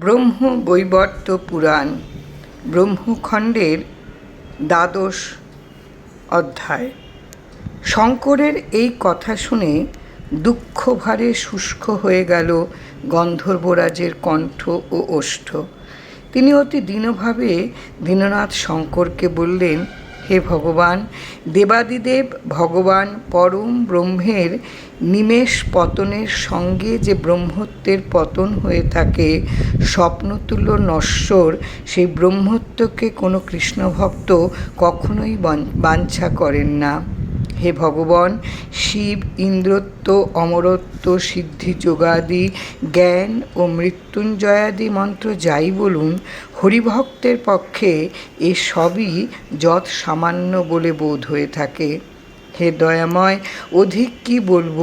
ব্রহ্ম বৈবর্ত পুরাণ, ব্রহ্মখণ্ডের দ্বাদশ অধ্যায়। শঙ্করের এই কথা শুনে দুঃখভারে শুষ্ক হয়ে গেল গন্ধর্বরাজের কণ্ঠ ও ওষ্ঠ। তিনি অতি দীনভাবে দীননাথ শঙ্করকে বললেন হে ভগবান, দেবাদিদেব ভগবান পরম ব্রহ্মের নিমেষ পতনের সঙ্গে যে ব্রহ্মত্বের পতন হয়ে থাকে, স্বপ্নতুল্য নশ্বর, সেই ব্রহ্মত্বকে কোনো কৃষ্ণভক্ত কখনোই বাঞ্ছা করেন না। হে ভগবান, শিব, ইন্দ্রত্ব, অমরত্ব, সিদ্ধি, যোগাদি, জ্ঞান ও মৃত্যুঞ্জয়াদি মন্ত্র যাই বলুন, হরিভক্তের পক্ষে এ সবই যৎ সামান্য বলে বোধ হয়ে থাকে। হে দয়াময়, অধিক কি বলব?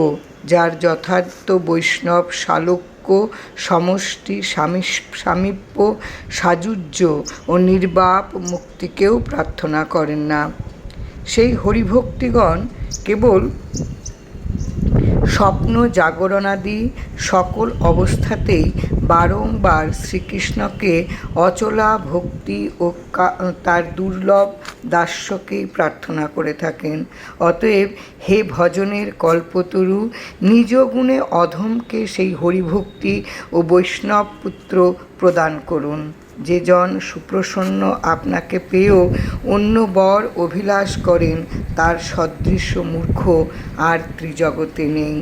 যার যথার্থ বৈষ্ণব, শালক্য, সমষ্টি সামীপ্য, সাযুজ্য ও নির্বাপ মুক্তিকেও প্রার্থনা করেন না। সেই হরিভক্তিগণ কেবল স্বপ্ন জাগরণাদি সকল অবস্থাতেই বারংবার শ্রীকৃষ্ণকে অচলা ভক্তি ও তার দুর্লভ দাস্যকেই প্রার্থনা করে থাকেন। অতএব হে ভজনের কল্পতরু, নিজ গুণে অধমকে সেই হরিভক্তি ও বৈষ্ণব পুত্র প্রদান করুন। যে জন সুপ্রসন্ন আপনাকে পেয়েও অন্য বর অভিলাষ করেন, তার সদৃশ্য মূর্খ আর ত্রিজগতে নেই।